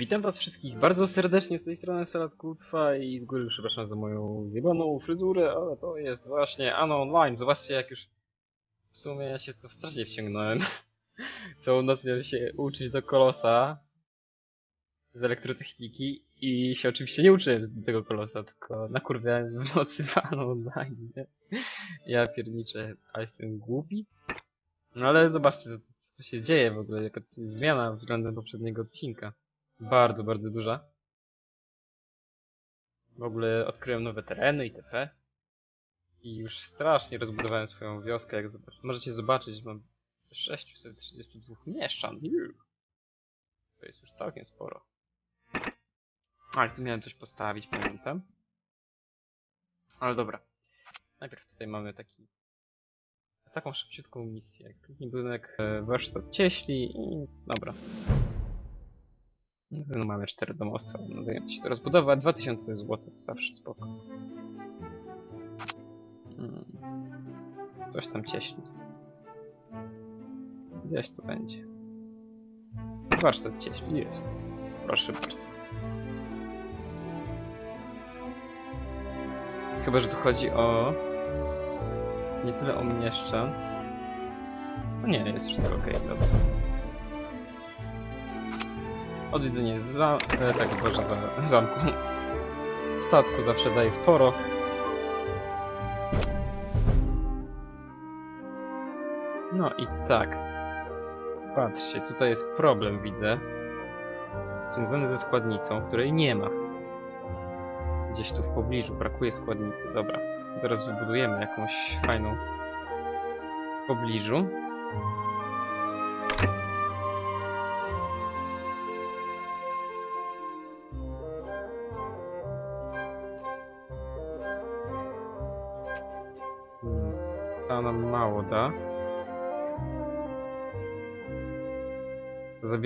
Witam was wszystkich bardzo serdecznie z tej strony Salat Kutwa i z góry przepraszam za moją zjebaną fryzurę, ale to jest właśnie Ano Online. Zobaczcie jak już w sumie ja się to strasznie wciągnąłem. Całą noc miałem się uczyć do kolosa z elektrotechniki i się oczywiście nie uczyłem tego kolosa, tylko nakurwiałem w nocy w Ano Online. Ja pierniczę, a jestem głupi. No ale zobaczcie co, co się dzieje w ogóle, jaka zmiana względem poprzedniego odcinka. Bardzo, bardzo duża. W ogóle odkryłem nowe tereny itp. I już strasznie rozbudowałem swoją wioskę, jak zobac możecie zobaczyć, mam 632 mieszczan. To jest już całkiem sporo. A, i tu miałem coś postawić, pamiętam. Ale dobra. Najpierw tutaj mamy taki taką szybciutką misję. Kliknij budynek e, warsztat cieśli i dobra. No mamy cztery domostwa, nadające się do rozbudowy, a 2000 zł to zawsze spoko. Hmm. Coś tam cieśli. Gdzieś to będzie. Warsztat cieśli jest. Proszę bardzo. Chyba, że tu chodzi o... Nie tyle o mieszczan. No nie, jest wszystko ok, dobra. Odwiedzenie za... E, tak, boże, za, zamku. Statku zawsze daje sporo. No i tak. Patrzcie, tutaj jest problem, widzę. Związany ze składnicą, której nie ma. Gdzieś tu w pobliżu brakuje składnicy. Dobra, zaraz wybudujemy jakąś fajną w pobliżu.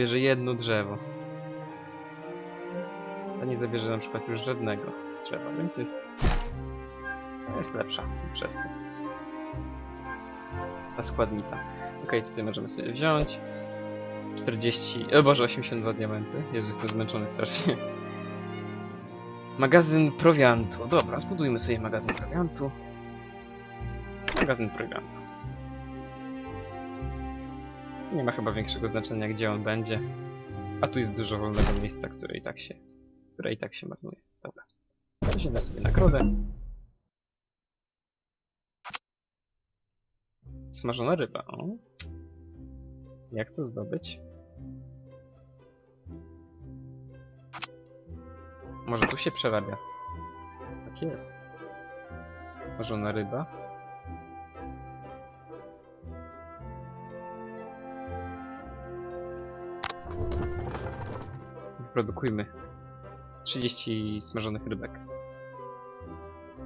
Zabierze jedno drzewo. Ta nie zabierze na przykład już żadnego drzewa, więc jest, jest lepsza przez to. Ta składnica. Ok, tutaj możemy sobie wziąć 40, o Boże, 82 diamenty. Jezu, jestem zmęczony strasznie. Magazyn prowiantu. Dobra, zbudujmy sobie magazyn prowiantu. Magazyn prowiantu. Nie ma chyba większego znaczenia, gdzie on będzie. A tu jest dużo wolnego miejsca, które i tak się, które i tak się marnuje. Dobra. Weźmiemy sobie nagrodę. Smażona ryba. O. Jak to zdobyć? Może tu się przerabia. Tak jest. Smażona ryba. Wyprodukujmy 30 smażonych rybek.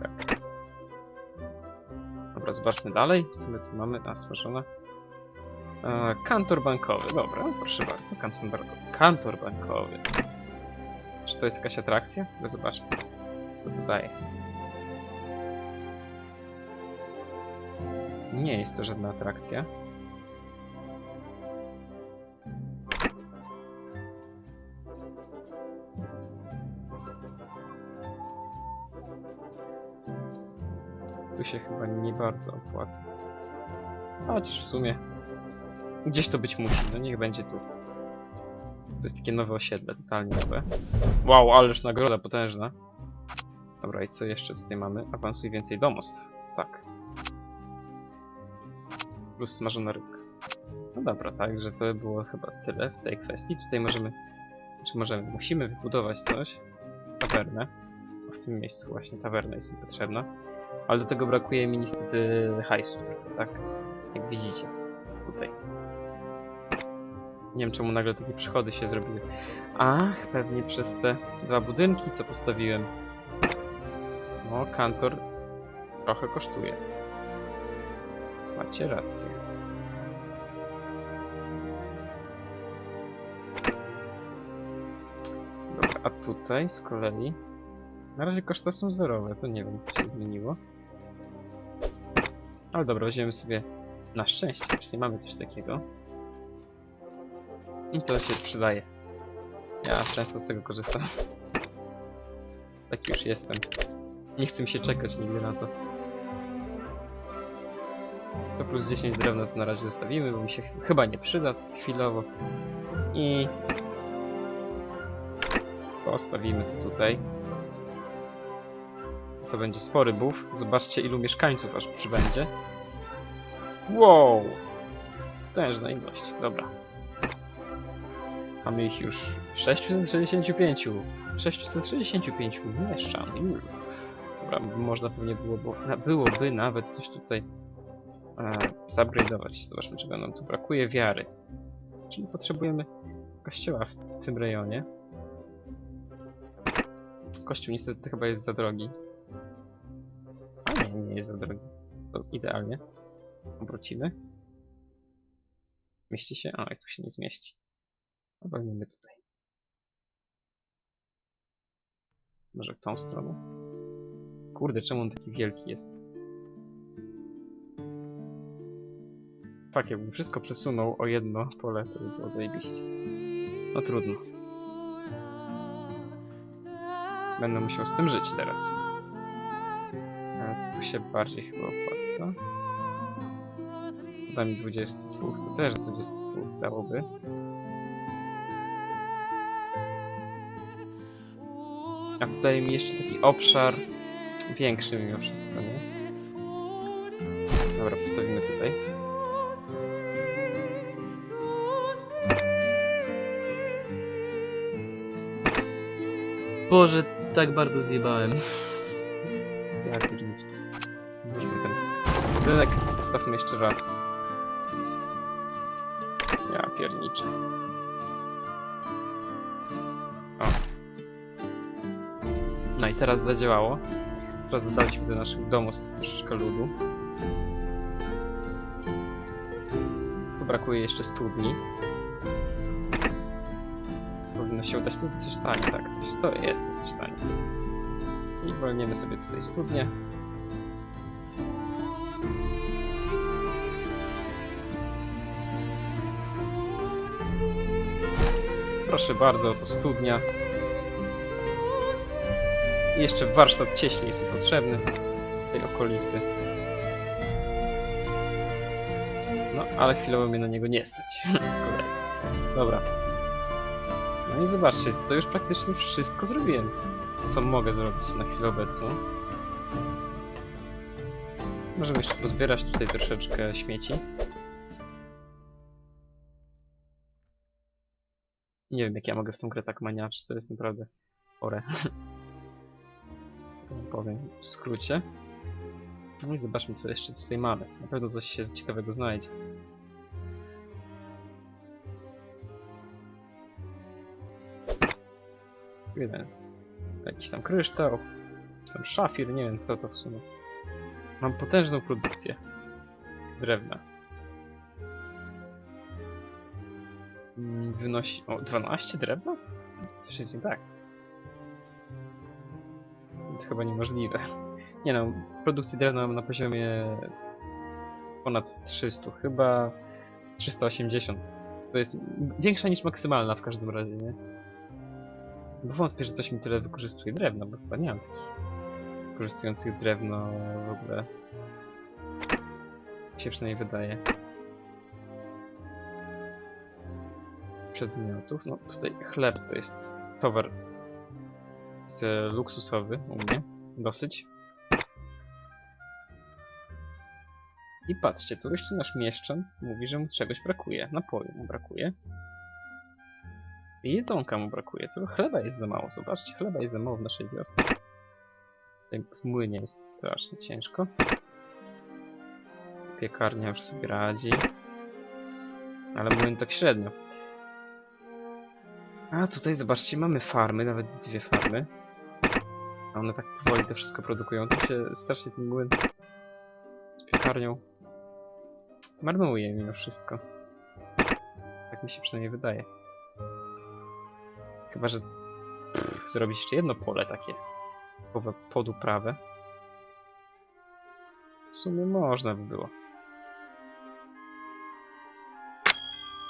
Tak. Dobra, zobaczmy dalej. Co my tu mamy? A, smażone. E, kantor bankowy. Dobra, proszę bardzo. Kantor, bar kantor bankowy. Czy to jest jakaś atrakcja? No zobaczmy. To zadaje. Nie jest to żadna atrakcja. Bardzo opłaca. Chociaż w sumie gdzieś to być musi, no niech będzie tu. To jest takie nowe osiedle, totalnie nowe. Wow, ależ nagroda potężna. Dobra, i co jeszcze tutaj mamy? Awansuj więcej domostw. Tak. Plus smażona rybka. No dobra, także to było chyba tyle w tej kwestii. Tutaj możemy, czy możemy, musimy wybudować coś. Tawernę. W tym miejscu właśnie tawerna jest mi potrzebna. Ale do tego brakuje mi niestety hajsu trochę, tak? Jak widzicie. Tutaj. Nie wiem czemu nagle takie przychody się zrobiły. Ach, pewnie przez te dwa budynki, co postawiłem. No, kantor trochę kosztuje. Macie rację. Dobra, a tutaj z kolei... Na razie koszty są zerowe, to nie wiem co się zmieniło. Ale dobra, weźmiemy sobie na szczęście, już nie mamy coś takiego. I to się przydaje. Ja często z tego korzystam. Taki już jestem. Nie chcę mi się czekać nigdy na to. To plus 10 drewna to na razie zostawimy, bo mi się ch- chyba nie przyda chwilowo. I postawimy to tutaj. To będzie spory buf. Zobaczcie ilu mieszkańców aż przybędzie. Wow! Tężna ilość, dobra. Mamy ich już 665. 665 mieszczan. Dobra, można pewnie byłoby, byłoby nawet coś tutaj e. Zobaczmy czego nam tu brakuje. Wiary. Czyli potrzebujemy kościoła w tym rejonie. Kościół niestety chyba jest za drogi. A nie, nie jest za drogi. To idealnie. Obrócimy. Mieści się? A, tu się nie zmieści. Walnijmy tutaj. Może w tą stronę? Kurde, czemu on taki wielki jest? Fak, jakbym wszystko przesunął o jedno pole, to by było zajebiście. No trudno. Będę musiał z tym żyć teraz. Się bardziej chyba opłaca. Da mi 22, to też 22 dałoby. A tutaj mi jeszcze taki obszar większy mimo wszystko, nie? Dobra, postawimy tutaj. Boże, tak bardzo zjebałem. Budynek, postawmy jeszcze raz. Ja pierniczę. O. No i teraz zadziałało. Teraz dodaliśmy do naszych domostw troszeczkę ludu. Tu brakuje jeszcze studni. Powinno się udać. To coś tanie, tak. To, się- to jest dosyć tanie. I wolniemy sobie tutaj studnię. Bardzo, to studnia. I jeszcze warsztat cieśli jest mi potrzebny w tej okolicy. No, ale chwilowo mnie na niego nie stać z kolei. Dobra. No i zobaczcie, to już praktycznie wszystko zrobiłem co mogę zrobić na chwilę obecną. Możemy jeszcze pozbierać tutaj troszeczkę śmieci. Nie wiem, jak ja mogę w tą grę tak maniaczyć, to jest naprawdę chore. Powiem w skrócie. No i zobaczmy, co jeszcze tutaj mamy. Na pewno coś się ciekawego znajdzie. Jeden Jakiś tam kryształ, czy tam szafir, nie wiem co to w sumie. Mam potężną produkcję drewna. Wynosi... o, 12 drewna? Coś nie tak. To chyba niemożliwe. Nie no, produkcji drewna mam na poziomie ponad 300, chyba 380. To jest większa niż maksymalna w każdym razie, nie? Bo wątpię, że coś mi tyle wykorzystuje drewna, bo chyba nie mam takich wykorzystujących drewno w ogóle. Się przynajmniej wydaje. Przedmiotów. No tutaj chleb to jest towar luksusowy u mnie. Dosyć. I patrzcie, tu jeszcze nasz mieszczan mówi, że mu czegoś brakuje. Napoju mu brakuje. I jedzonka mu brakuje. Tylko chleba jest za mało. Zobaczcie, chleba jest za mało w naszej wiosce. Tutaj w młynie jest strasznie ciężko. Piekarnia już sobie radzi. Ale młyn tak średnio. A tutaj zobaczcie, mamy farmy, nawet dwie farmy. A one tak powoli to wszystko produkują. To się strasznie ten młyn z piekarnią marnuje mimo wszystko. Tak mi się przynajmniej wydaje. Chyba, że pff, zrobić jeszcze jedno pole takie pod uprawę. W sumie można by było.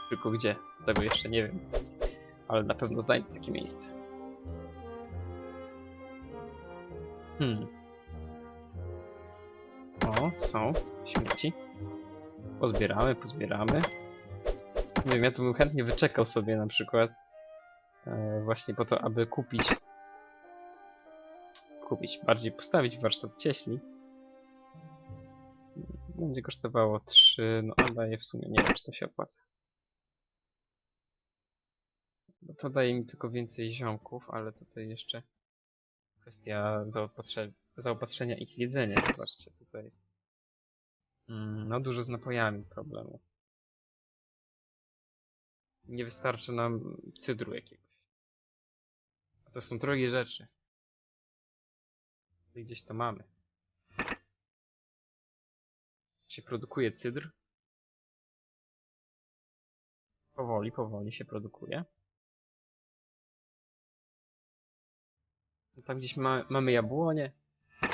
Tylko gdzie? Tego jeszcze nie wiem. Ale na pewno znajdę takie miejsce. Hmm. O, są śmieci. Pozbieramy, pozbieramy. Nie wiem, ja tu bym chętnie wyczekał sobie na przykład e, właśnie po to, aby kupić kupić, bardziej postawić warsztat cieśli. Będzie kosztowało 3, no a daje w sumie, nie wiem czy to się opłaca. Bo to daje mi tylko więcej ziomków, ale tutaj jeszcze kwestia zaopatrze zaopatrzenia ich w jedzenie. Zobaczcie, tutaj jest mm, no dużo z napojami problemu. Nie wystarczy nam cydru jakiegoś. A to są drogie rzeczy. I gdzieś to mamy. Się produkuje cydr. Powoli, powoli się produkuje. Tam gdzieś ma, mamy jabłonie.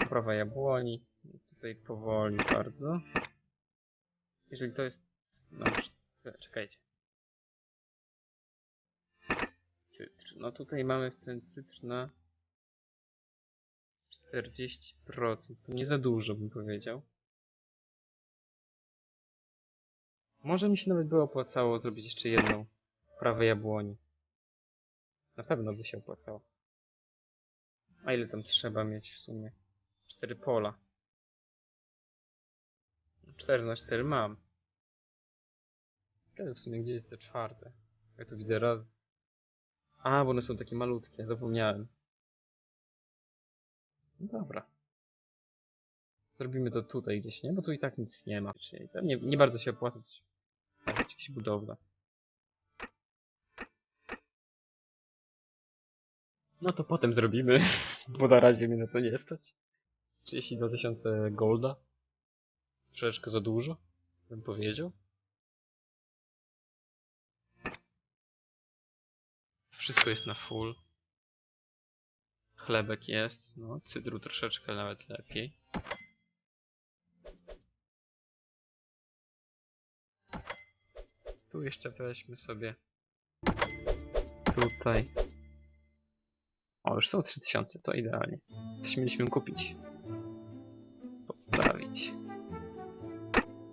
Prawa jabłoni. Tutaj powoli bardzo. Jeżeli to jest... No, cz- czekajcie. Cytr. No tutaj mamy ten cytr na 40%. To nie za dużo bym powiedział. Może mi się nawet by opłacało zrobić jeszcze jedną prawę jabłoni. Na pewno by się opłacało. A ile tam trzeba mieć w sumie? 4 pola. 4 na 4 mam. Ciekawe w sumie gdzie jest te czwarte. Ja tu widzę raz. A, bo one są takie malutkie, zapomniałem. No dobra. Zrobimy to tutaj gdzieś, nie? Bo tu i tak nic nie ma. Pewnie nie bardzo się opłaca coś jakieś budowla. No to potem zrobimy, bo na razie mnie na to nie stać. 32 tysiące golda. Troszeczkę za dużo, bym powiedział. Wszystko jest na full. Chlebek jest, no, cydru troszeczkę nawet lepiej. Tu jeszcze weźmy sobie tutaj. O, już są 3000, to idealnie. Coś mieliśmy kupić. Postawić.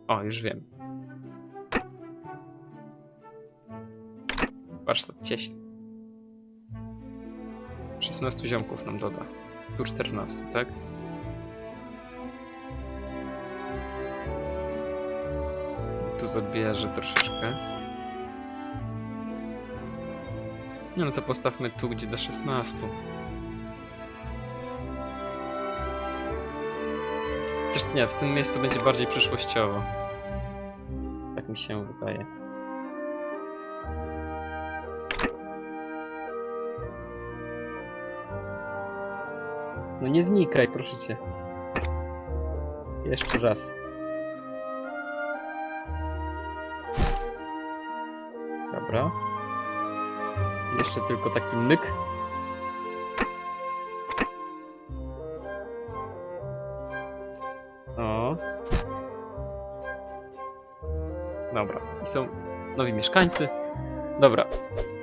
O, już wiem. Warsztat cieśli. 16 ziomków nam doda. Tu 14, tak? Tu zabierze troszeczkę. No, no to postawmy tu, gdzie do 16. Chociaż nie, w tym miejscu będzie bardziej przyszłościowo. Tak mi się wydaje. No nie znikaj, proszę cię. Jeszcze raz. Dobra. Jeszcze tylko taki myk. O. Dobra. I są nowi mieszkańcy. Dobra.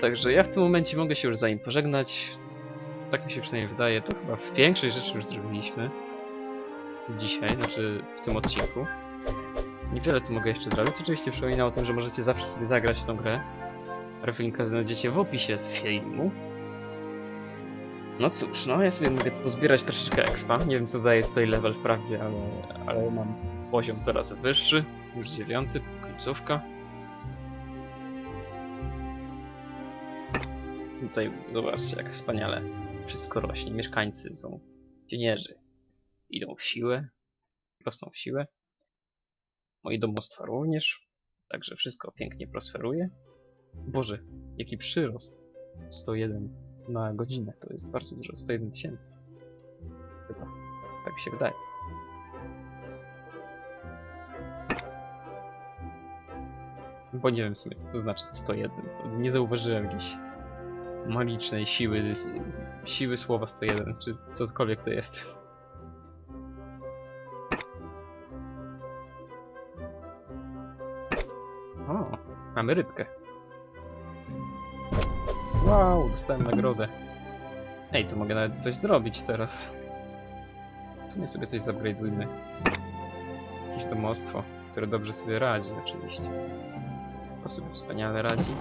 Także ja w tym momencie mogę się już za nim pożegnać. Tak mi się przynajmniej wydaje. To chyba większość rzeczy już zrobiliśmy. Dzisiaj, znaczy w tym odcinku. Niewiele tu mogę jeszcze zrobić. Oczywiście przypominam o tym, że możecie zawsze sobie zagrać w tą grę. Refinka znajdziecie w opisie filmu. No cóż, no ja sobie mogę pozbierać troszeczkę expa. Nie wiem co daje tutaj level wprawdzie, ale, ale mam poziom coraz wyższy. Już dziewiąty, końcówka. Tutaj zobaczcie jak wspaniale wszystko rośnie. Mieszkańcy są pionierzy. Idą w siłę, rosną w siłę. Moje domostwa również. Także wszystko pięknie prosperuje. Boże, jaki przyrost. 101 na godzinę, to jest bardzo dużo. 101 tysięcy. Chyba. Tak mi się wydaje. Bo nie wiem w sumie co to znaczy 101. Nie zauważyłem jakiejś magicznej siły, siły słowa 101, czy cokolwiek to jest. O, mamy rybkę. Wow, dostałem nagrodę. Ej, to mogę nawet coś zrobić teraz. W sumie sobie coś zupgrade'ujmy. Jakieś domostwo, które dobrze sobie radzi oczywiście. To sobie wspaniale radzi.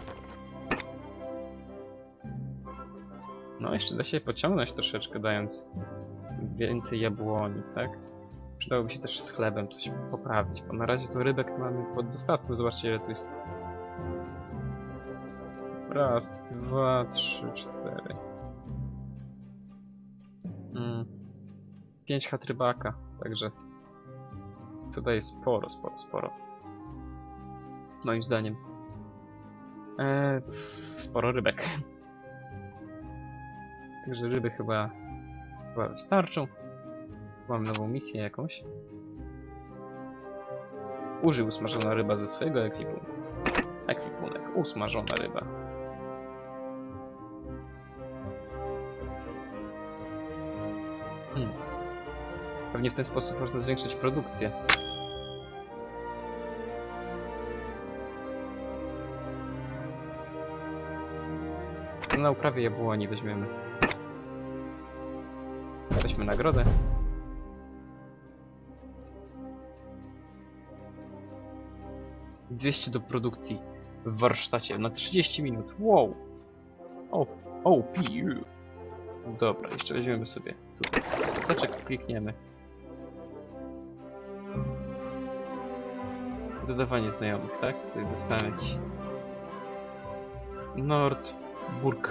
No, jeszcze da się pociągnąć troszeczkę, dając więcej jabłoni, tak? Przydałoby się też z chlebem coś poprawić, bo na razie to rybek to mamy pod dostatku. Zobaczcie ile tu jest. Raz, dwa, trzy, cztery. Mm. Pięć chat rybaka, także tutaj jest sporo, sporo, sporo. Moim zdaniem. Eee, sporo rybek. Także ryby chyba, chyba wystarczą. Mam nową misję jakąś. Użył usmażona ryba ze swojego ekwipunku. Ekwipunek. Usmażona ryba. Pewnie w ten sposób można zwiększyć produkcję. Na uprawie jabłoni weźmiemy. Weźmy nagrodę. Dwieście do produkcji w warsztacie na 30 minut. Wow! O, o, piu. Dobra, jeszcze weźmiemy sobie tutaj stateczek, klikniemy. Dodawanie znajomych, tak? Tutaj dostałem jakiś... Nordburg.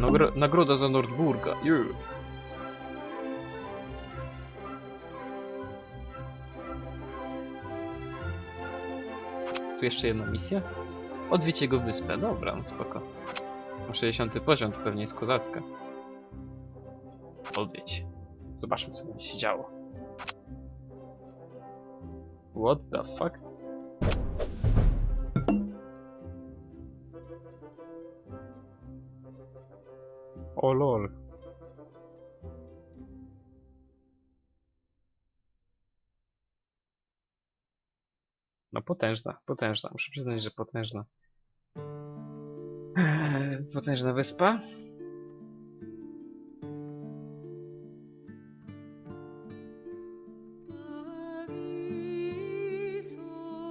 Nagro nagroda za Nordburga. Yeah. Tu jeszcze jedna misja. Odwiedź jego wyspę. Dobra, no spoko. Ma 60 poziom, to pewnie jest kozacka. Odwiedź. Zobaczmy, co będzie się działo. What the fuck? O lol. No potężna, potężna. Muszę przyznać, że potężna. Eee, potężna wyspa.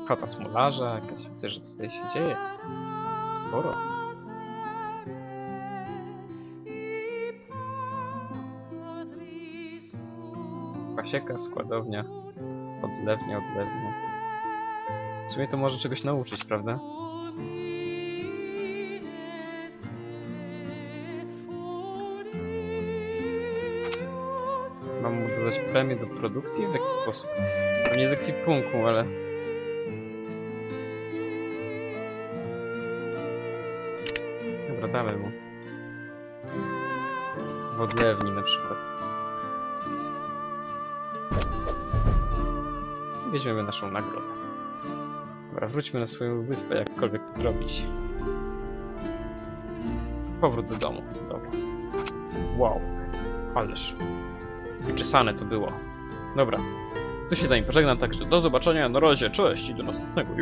Chata smolarza, jakaś widzę, że tutaj się dzieje. Sporo. Pasieka, składownia, odlewnia, odlewnia. W sumie to może czegoś nauczyć, prawda? Mam mu dodać premię do produkcji? W jaki sposób? Pewnie z ekwipunku, ale... Dobra, damy mu. W odlewni na przykład. Weźmiemy naszą nagrodę. Dobra, wróćmy na swoją wyspę, jakkolwiek to zrobić. Powrót do domu. Dobra. Wow. Ależ. Wyczesane to było. Dobra. To się zanim pożegnam, także do zobaczenia na razie, cześć i do następnego.